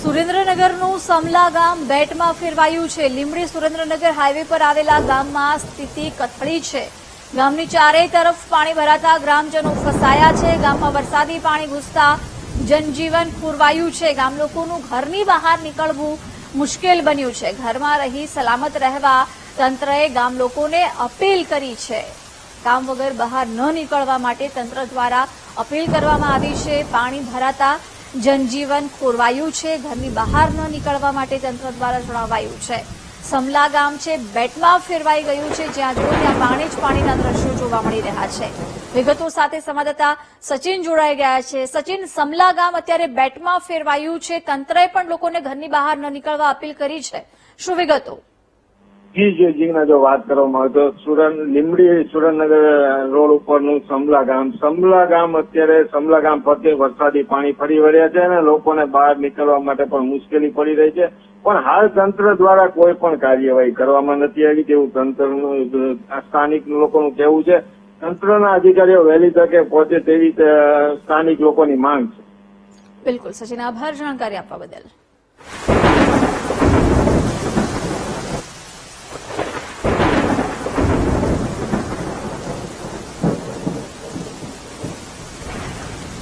સુરેન્દ્રનગરનું સમલા ગામ બેટમાં ફેરવાયું છે. લીંબડી સુરેન્દ્રનગર હાઈવે પર આવેલા ગામમાં સ્થિતિ કથળી છે. ગામની ચારેય તરફ પાણી ભરાતા ગ્રામજનો ફસાયા છે. ગામમાં વરસાદી પાણી ઘૂસતા જનજીવન પૂરવાયું છે. ગામ લોકોનું ઘરની બહાર નીકળવું મુશ્કેલ બન્યું છે. ઘરમાં રહી સલામત રહેવા તંત્રએ ગામ લોકોને અપીલ કરી છે. કામ વગર બહાર ન નીકળવા માટે તંત્ર દ્વારા અપીલ કરવામાં આવી છે. પાણી ભરાતા જનજીવન ખોરવાયું છે, ઘરની બહાર ન નીકળવા માટે તંત્ર દ્વારા જણાવાયું છે. સમલા ગામ છે, બેટમાં ફેરવાઈ ગયું છે, જ્યાં જો ત્યાં પાણી જ પાણીના દ્રશ્યો જોવા મળી રહ્યા છે. વિગતો સાથે સંવાદદાતા સચિન જોડાઈ ગયા છે. સચિન, સમલા ગામ અત્યારે બેટમાં ફેરવાયું છે, તંત્રએ પણ લોકોને ઘરની બહાર ન નીકળવા અપીલ કરી છે. શું વિગતો? જી જી જીના જો વાત કરવામાં આવે તો સુરન લીમડી સુરેન્દ્રનગર રોડ ઉપરનું સમલા ગામ. સમલા ગામ અત્યારે સમલા ગામ ફરતે વરસાદી પાણી ફરી વળ્યા છે અને લોકોને બહાર નીકળવા માટે પણ મુશ્કેલી પડી રહી છે. પણ હાલ તંત્ર દ્વારા કોઈ પણ કાર્યવાહી કરવામાં નથી આવી તેવું તંત્રનું સ્થાનિક લોકોનું કહેવું છે. તંત્રના અધિકારીઓ વહેલી તકે પહોંચે તેવી સ્થાનિક લોકોની માંગ છે. બિલકુલ, સચિન, આભાર. જાણકારી આપવા બદલ.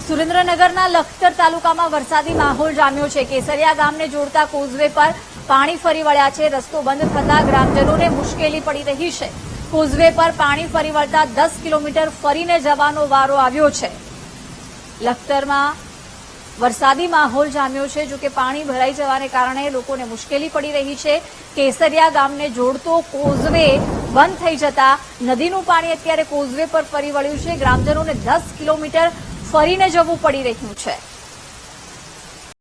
સુરેન્દ્રનગરના લખતર તાલુકામાં વરસાદી માહોલ જામ્યો છે. કેસરિયા ગામને જોડતા કોઝવે પર પાણી ફરી વળ્યા છે. રસ્તો બંધ થતા ગ્રામજનોને મુશ્કેલી પડી રહી છે. કોઝવે પર પાણી ફરી વળતા દસ કિલોમીટર ફરીને જવાનો વારો આવ્યો છે. લખતરમાં વરસાદી માહોલ જામ્યો છે. જો કે પાણી ભરાઈ જવાને કારણે લોકોને મુશ્કેલી પડી રહી છે. કેસરિયા ગામને જોડતો કોઝવે બંધ થઈ જતા નદીનું પાણી અત્યારે કોઝવે પર ફરી વળ્યું છે. ગ્રામજનોને દસ કિલોમીટર ફરીને જવું પડી રહ્યું છે.